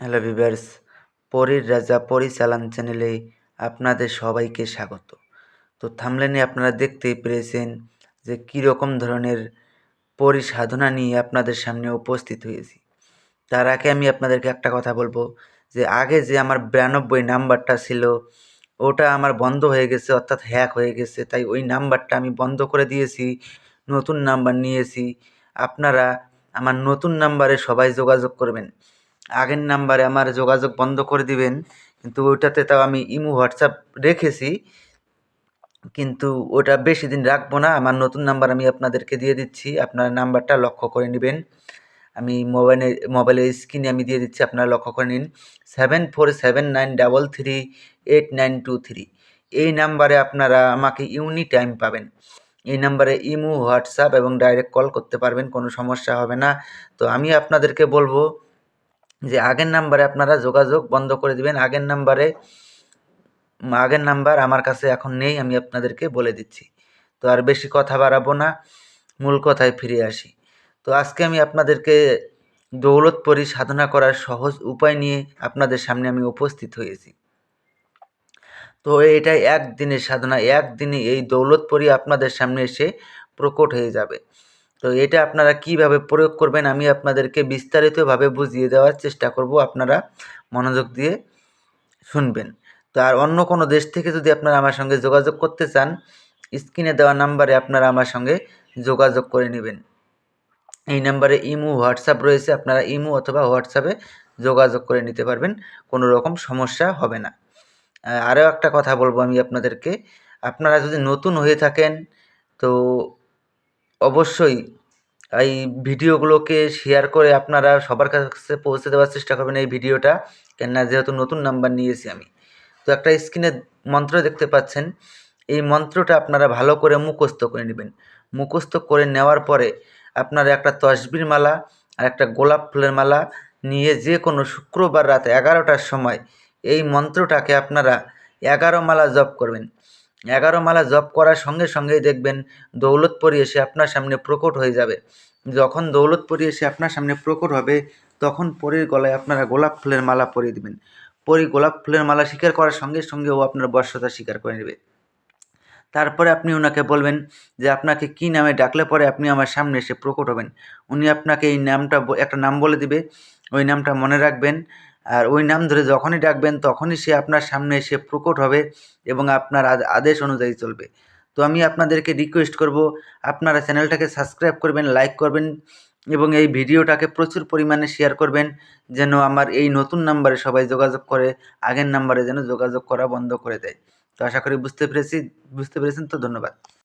Hello viewers পরীর রাজা পরিচালন চ্যানেলে আপনাদের সবাইকে স্বাগত। তো থামলেনে আপনারা দেখতেই পেরেছেন যে কীরকম ধরনের পরিসাধনা নিয়ে আপনাদের সামনে উপস্থিত হয়েছি। তার আগে আমি আপনাদেরকে একটা কথা বলব যে আগে যে আমার বিরানব্বই নাম্বারটা ছিল, ওটা আমার বন্ধ হয়ে গেছে, অর্থাৎ হ্যাক হয়ে গেছে, তাই ওই নাম্বারটা আমি বন্ধ করে দিয়েছি, নতুন নাম্বার নিয়েছি। আপনারা আমার নতুন নাম্বারে সবাই যোগাযোগ করবেন। আগের নাম্বারে আমার যোগাযোগ বন্ধ করে দিবেন, কিন্তু ওইটাতে তাও আমি ইমো, হোয়াটসঅ্যাপ রেখেছি, কিন্তু ওটা বেশি দিন রাখব না। আমার নতুন নাম্বার আমি আপনাদেরকে দিয়ে দিচ্ছি, আপনার নাম্বারটা লক্ষ্য করে নেবেন। আমি মোবাইলে মোবাইলের স্ক্রিনে আমি দিয়ে দিচ্ছি, আপনারা লক্ষ্য করে নিন। Seven four seven nine double three eight nine two three. এই নাম্বারে আপনারা আমাকে ইউনি টাইম পাবেন। এই নাম্বারে ইমো, হোয়াটসঅ্যাপ এবং ডাইরেক্ট কল করতে পারবেন, কোনো সমস্যা হবে না। তো আমি আপনাদেরকে বলব যে আগের নাম্বারে আপনারা যোগাযোগ বন্ধ করে দিবেন। আগের নাম্বারে, আগের নাম্বার আমার কাছে এখন নেই, আমি আপনাদেরকে বলে দিচ্ছি। তো আর বেশি কথা বাড়াবো না, মূল কথায় ফিরে আসি। তো আজকে আমি আপনাদেরকে দৌলত দৌলতপরি সাধনা করার সহজ উপায় নিয়ে আপনাদের সামনে আমি উপস্থিত হয়েছি। তো এটা একদিনের সাধনা একদিনে এই দৌলত দৌলতপরি আপনাদের সামনে এসে প্রকট হয়ে যাবে। তো এটা আপনারা কীভাবে প্রয়োগ করবেন আমি আপনাদেরকে বিস্তারিতভাবে বুঝিয়ে দেওয়ার চেষ্টা করব আপনারা মনোযোগ দিয়ে শুনবেন। তো আর অন্য কোনো দেশ থেকে যদি আপনারা আমার সঙ্গে যোগাযোগ করতে চান, স্ক্রিনে দেওয়া নাম্বারে আপনারা আমার সঙ্গে যোগাযোগ করে নেবেন। এই নাম্বারে ইমো, হোয়াটসঅ্যাপ রয়েছে, আপনারা ইমো অথবা হোয়াটসঅ্যাপে যোগাযোগ করে নিতে পারবেন, কোনো রকম সমস্যা হবে না। আরও একটা কথা বলব আমি আপনাদেরকে। আপনারা যদি নতুন হয়ে থাকেন, তো অবশ্যই এই ভিডিওগুলোকে শেয়ার করে আপনারা সবার কাছে পৌঁছে দেওয়ার চেষ্টা করবেন এই ভিডিওটা, কেননা যেহেতু নতুন নাম্বার নিয়েছি আমি। তো একটা স্ক্রিনে মন্ত্র দেখতে পাচ্ছেন, এই মন্ত্রটা আপনারা ভালো করে মুখস্থ করে নেবেন। মুখস্থ করে নেওয়ার পরে আপনারা একটা তসবির মালা আর একটা গোলাপ ফুলের মালা নিয়ে যে কোনো শুক্রবার রাত এগারোটার সময় এই মন্ত্রটাকে আপনারা এগারো মালা জপ করবেন। এগারো মালা জপ করার সঙ্গে সঙ্গেই দেখবেন দৌলতপুরি এসে আপনার সামনে প্রকট হয়ে যাবে। যখন দৌলতপুরি এসে আপনার সামনে প্রকট হবে, তখন পরীর গলায় আপনারা গোলাপ ফুলের মালা পরিয়ে দেবেন। পরি গোলাপ ফুলের মালা স্বীকার করার সঙ্গে সঙ্গে ও আপনার বর্ষতা স্বীকার করে নেবে। তারপরে আপনি ওনাকে বলবেন যে, আপনাকে কি নামে ডাকলে পরে আপনি আমার সামনে এসে প্রকট হবেন? উনি আপনাকে এই নামটা একটা নাম বলে দিবে। ওই নামটা মনে রাখবেন। আর ওই নাম ধরে যখনই ডাকবেন, তখনই সে আপনার সামনে এসে প্রকট হবে এবং আপনার আদেশ অনুযায়ী চলবে। তো আমি আপনাদেরকে রিকোয়েস্ট করব, আপনারা চ্যানেলটাকে সাবস্ক্রাইব করবেন লাইক করবেন এবং এই ভিডিওটাকে প্রচুর পরিমাণে শেয়ার করবেন, যেন আমার এই নতুন নাম্বারে সবাই যোগাযোগ করে, আগের নাম্বারে যেন যোগাযোগ করা বন্ধ করে দেয়। তো আশা করি বুঝতে পেরেছি, বুঝতে পেরেছেন তো? ধন্যবাদ।